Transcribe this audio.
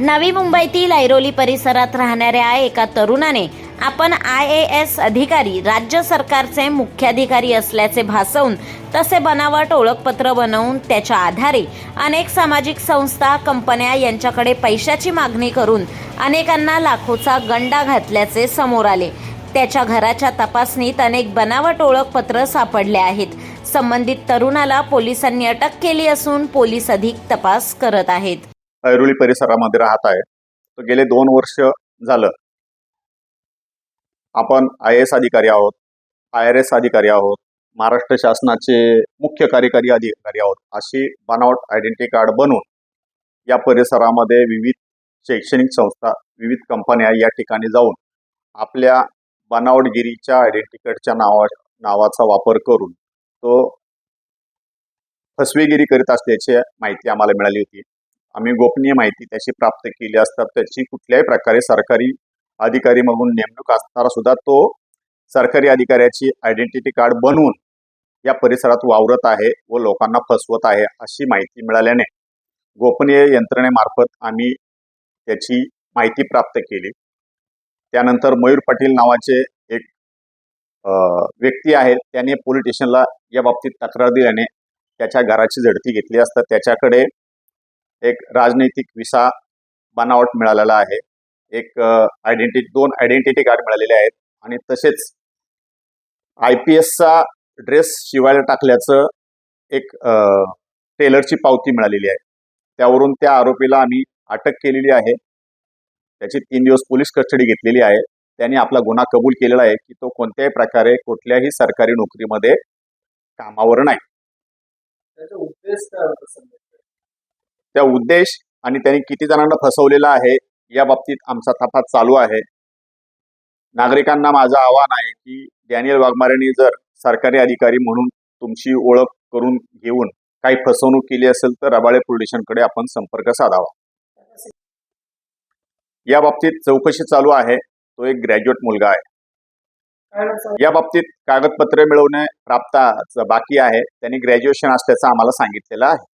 नवी मुंबईतील ऐरोली परिसरात राहणाऱ्या एका तरुणाने आपण आय ए एस अधिकारी राज्य सरकारचे मुख्याधिकारी असल्याचे भासवून तसे बनावट ओळखपत्र बनवून त्याच्या आधारे अनेक सामाजिक संस्था कंपन्या यांच्याकडे पैशाची मागणी करून अनेकांना लाखोचा गंडा घातल्याचे समोर आले. त्याच्या घराच्या तपासणीत अनेक बनावट ओळखपत्र सापडले आहेत. संबंधित तरुणाला पोलिसांनी अटक केली असून पोलीस अधिक तपास करत आहेत. ऐरोली परिसरामध्ये राहत आहे. तर गेले दोन वर्ष झालं. आपण आय एस अधिकारी आहोत आय आर एस अधिकारी आहोत महाराष्ट्र शासनाचे मुख्य कार्यकारी अधिकारी आहोत अशी बनावट आयडेंटिटी कार्ड बनवून या परिसरामध्ये विविध शैक्षणिक संस्था विविध कंपन्या या ठिकाणी जाऊन आपल्या बनावटगिरीच्या आयडेंटिटी कार्डच्या नावा नावाचा वापर करून तो फसवेगिरी करीत असल्याची माहिती आम्हाला मिळाली होती. आम्ही गोपनीय माहिती त्याची प्राप्त केली असता त्याची कुठल्याही प्रकारे सरकारी अधिकारी मागून नेमणूक असणारा सुद्धा तो सरकारी अधिकाऱ्याची आयडेंटिटी कार्ड बनवून या परिसरात वावरत आहे व लोकांना फसवत आहे अशी माहिती मिळाल्याने गोपनीय यंत्रणेमार्फत आम्ही त्याची माहिती प्राप्त केली. त्यानंतर मयूर पाटील नावाचे एक व्यक्ती आहे त्याने पोलीस स्टेशनला या बाबतीत तक्रार दिल्याने त्याच्या घराची झडती घेतली असता त्याच्याकडे एक राजनैतिक विसा बनावट मिळालेला आहे. एक आयडेंटिटी दोन आयडेंटिटी कार्ड मिळालेले आहेत आणि तसेच आय पी एसचा ड्रेस शिवायला टाकल्याचं एक टेलरची पावती मिळालेली आहे. त्यावरून त्या आरोपीला आम्ही अटक केलेली आहे. त्याची तीन दिवस पोलीस कस्टडी घेतलेली आहे. त्यांनी आपला गुन्हा कबूल केलेला आहे की तो कोणत्याही प्रकारे कुठल्याही सरकारी नोकरीमध्ये कामावर नाही त्याचा उद्देश काय होता समजा त्या उद्देश आणि त्यांनी किती जणांना फसवलेलं आहे या बाबतीत आमचा तपास चालू आहे. नागरिकांना माझं आव्हान आहे की डॅनियल वाघमारेंनी जर सरकारी अधिकारी म्हणून तुमची ओळख करून घेऊन काही फसवणूक केली असेल तर रबाळे पोलीस स्टेशनकडे आपण संपर्क साधावा. या बाबतीत चौकशी चालू आहे तो एक ग्रॅज्युएट मुलगा आहे. या बाबतीत कागदपत्रे मिळवणे प्राप्त बाकी आहे त्यांनी ग्रॅज्युएशन असल्याचं आम्हाला सांगितलेलं आहे.